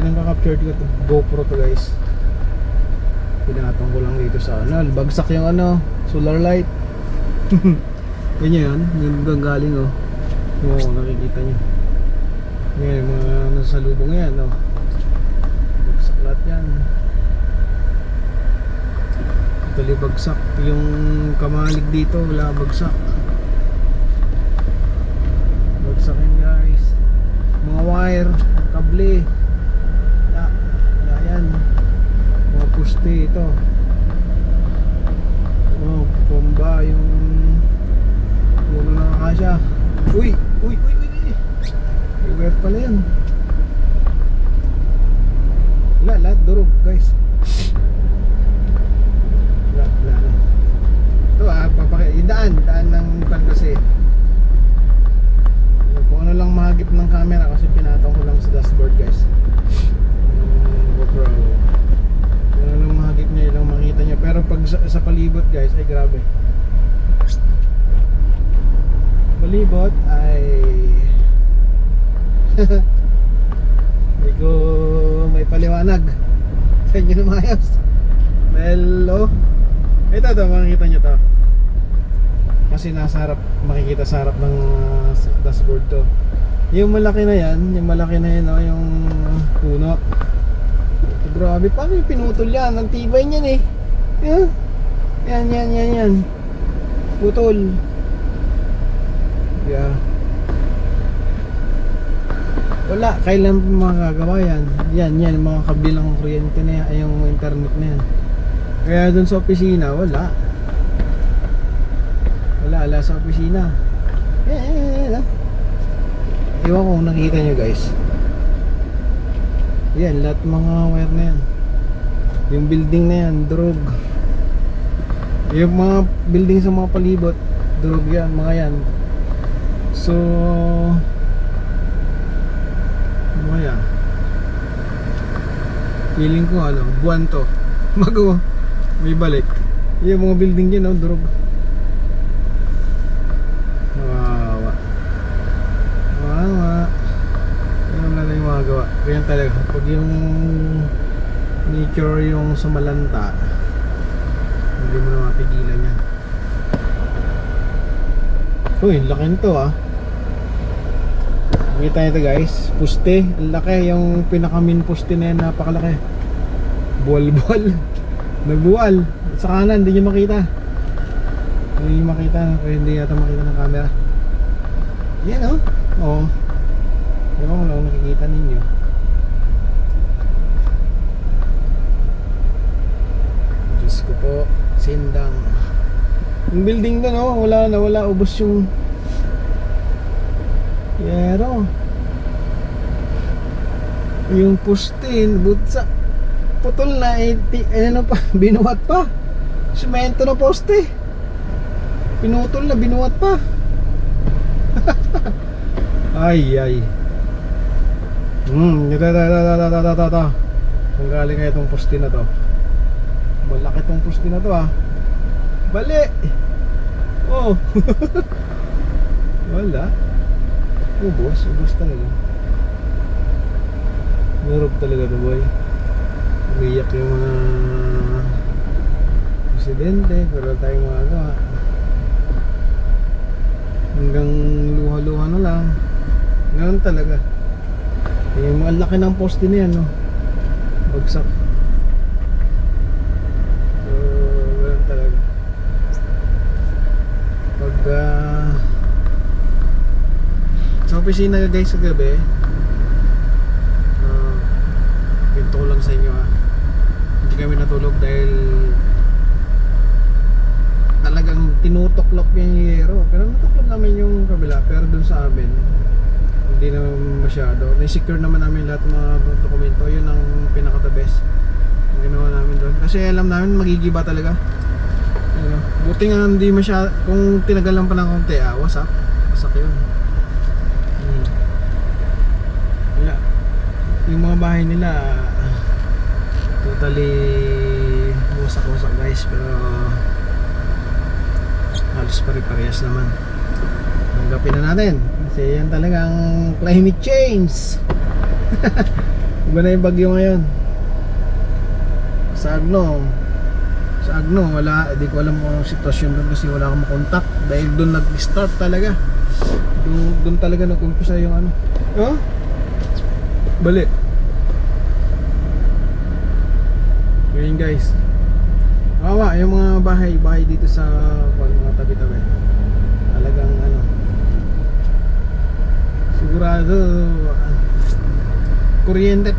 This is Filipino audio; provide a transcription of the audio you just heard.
pinagka-capture ko to. GoPro to guys. Pinatong ko lang dito sa ano bagsak yung ano solar light. Yan yun yung gagaling oh. Oo nakikita nyo yan yung mga nasa lubong yan oh. Bagsak lahat yan. Totally bagsak. Yung kamalig dito wala bagsak yan guys mga wire kable wala wala yan mga puste ito oh pomba yung akasya uy uy uy uy uy. May wire pala yan. Wala lahat durog guys. Wala wala na. Ito ah papaki yung daan daan ng pan kasi kung ano lang mahagip ng camera kasi pinatong ko lang sa dashboard guys. Yung GoPro. Ano lang mahagip niya yun lang makita niya. Pero pag sa, sa palibot guys ay grabe palibot ay ko may paliwanag sa inyo na maayos dahil ito to makikita nyo to. Kasi nasa harap makikita sa harap ng uh, dashboard to. Yung malaki na yan yung malaki na yan oh, yung puno. Ito, grabe paano yung pinutol yan? Ang tibay niyan eh. Yan yan yan, yan. putol wala kailan magagawa yan yan yan mga kabilang kuryente na yan yung internet na yan kaya dun sa opisina wala wala, wala sa opisina. Eh, eh, eh, eh. Ewan ko kung nakita nyo guys. Yan, lahat mga wire na yan. Yung building na yan, durog. Yung mga building sa mga palibot, durog yan, mga yan. So, ano kaya? Feeling ko ano, buwan to. Bago, may balik. Yung mga building dyan, oh, durog. Wawa. Wawa. Wala na yung magagawa. Ganyan talaga. Pag yung nature yung sumalanta, hindi mo na mapigilan yan. Uy, laki nito ah. Nakita nyo ito guys. Puste. Laki. Yung pinaka-main puste na yan. Napakalaki. Buwal-buwal. Nagbuwal. Sa kanan, hindi nyo makita. Hindi makita, kaya hindi yata makita ng camera. Yan oh. Oo. Ewan ko lang nakikita ninyo. Diyos ko po, sindang. Yung building doon oh, wala na, wala. Ubos yung... Pero yung pustin, butsa putol na eh, eh ano pa, binuhat pa. Semento na poste. Pinutol na binuhat pa. ay ay. Hmm, ito, ito, ito, ito, ito, ito, ito. Kung galing kaya itong poste na to. Malaki itong poste na to ah. Bali. Oh. Wala. Ubos, ubos talaga. Narog talaga to boy. Umiyak yung mga presidente, pero ano ah hanggang luha-luha na lang ganun talaga yung ang laki ng poste na yan no? bagsak so ganun talaga pag ah, sa opisina guys sa gabi. Uh, pinto ko lang sa inyo ah. Hindi kami natulog dahil talagang tinutoklop yung yero. Pero natuklop namin yung kabila. Pero dun sa amin hindi naman masyado. Na-secure naman namin lahat ng mga dokumento. Yun ang pinaka the best ang ginawa namin doon kasi alam namin magigiba talaga. Ano, buti nga hindi masyado kung tinagalan pa ng konti ah wasak. Wasak yun hmm. wala yung mga bahay nila totally wasak wasak guys pero halos pare-parehas naman tanggapin na natin kasi yan talagang climate change Iba na yung bagyo ngayon. Sa Agno, sa Agno, wala, di ko alam kung sitwasyon doon kasi wala akong makontak. Dahil doon nag-start talaga. Doon, doon talaga nag-umpisa yung ano. Oh? Bali. Ngayon guys. Kawawa, yung mga bahay, bahay dito sa mga tabi-tabi. Talagang ano. Sigurado, ah, kuryente